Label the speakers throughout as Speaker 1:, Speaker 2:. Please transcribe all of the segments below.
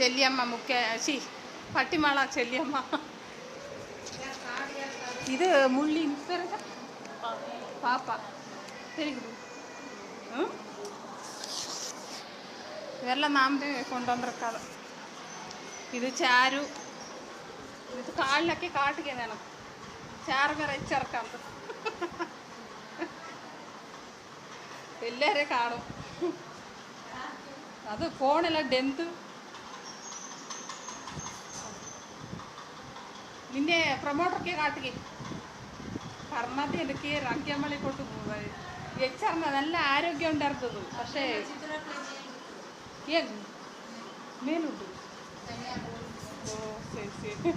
Speaker 1: செல்லியம்மா முக்கிய சி பட்டிமாலா செல்லியம்மா இது முள்ளின் பேர் பாப்பா தெரியுது ம் ഇതെല്ലാം നാം കൊണ്ടുവന്നിരിക്കാതെ ഇത് ചാരു ഇത് കാലിലൊക്കെ കാട്ടുകയാണ് ചാറ് വിറച്ചിറക്കാം എല്ലാവരെയും കാണും അത് ഫോണിലെ ഡെന്ത് ನಿನ್ನೆ ಪ್ರಮೋಟ್ರಿಗೆ ಆಟಿಗೆ കർമ്മത്തിനൊക്കെ ഇറക്കിയാൽ കൊണ്ട് പോകുന്നത് വെച്ചറിഞ്ഞ നല്ല ആരോഗ്യം ഉണ്ടായിരുന്നത് പക്ഷേ മേലുണ്ട് ഓ ശരി ശരി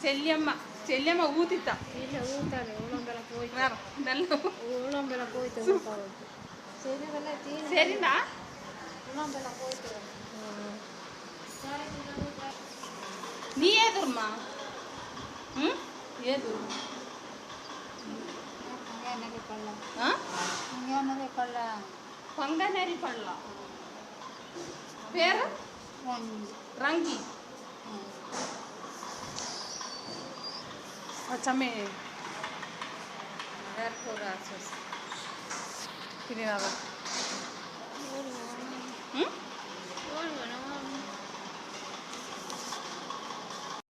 Speaker 1: ചെല്ലിയമ്മ ചെല്ലിയമ്മ ഊതിത്ത നല്ല
Speaker 2: ശരിടാ
Speaker 1: ನೀ ಏದುರ್ಮ ಹ್ಞೂ ಏದುರು కొంగనేరి పళ్ళ పేరు రంగి చమ్మి
Speaker 2: కూర
Speaker 1: తినేదా